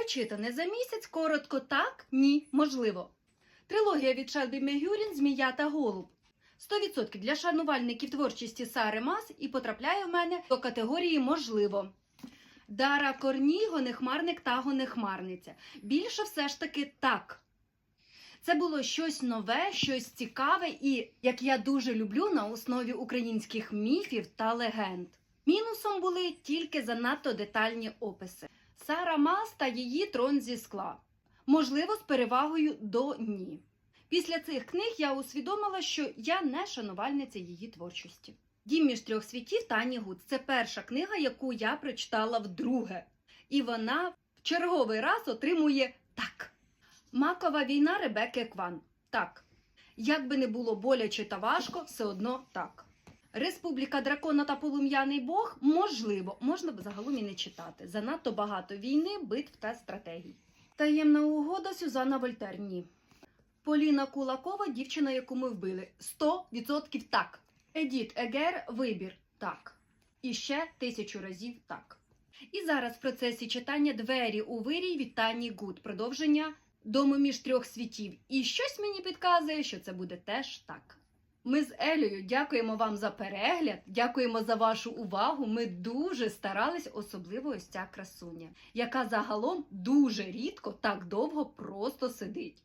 Прочитане за місяць коротко так, ні, можливо. Трилогія від Шелбі Мегюрін Змія та Голуб. 100% для шанувальників творчості Сари Мас і потрапляє в мене до категорії можливо. Дара Корні, Гонехмарник та Гонехмарниця. Більше все ж таки так. Це було щось нове, щось цікаве і, як я дуже люблю, на основі українських міфів та легенд. Мінусом були тільки занадто детальні описи. Сара Мас та її трон зі скла. Можливо, з перевагою до ні. Після цих книг я усвідомила, що я не шанувальниця її творчості. Дім між трьох світів Тані Гуд. Це перша книга, яку я прочитала вдруге. І вона в черговий раз отримує так. Макова війна Ребекки Кван. Так. Як би не було боляче та важко, все одно так. Республіка Дракона та Полум'яний Бог можливо, можна б загалом і не читати. Занадто багато війни, битв та стратегій. Таємна угода Сюзанна Вольтер. Ні. Поліна Кулакова, дівчина, яку ми вбили. 100% так. Едіт Егер, вибір так. І ще тисячу разів так. І зараз в процесі читання двері у вирій від Тані Гуд. Продовження Дому між трьох світів. І щось мені підказує, що це буде теж так. Ми з Елею дякуємо вам за перегляд, дякуємо за вашу увагу. Ми дуже старались, особливо ось ця красуня, яка загалом дуже рідко так довго просто сидить.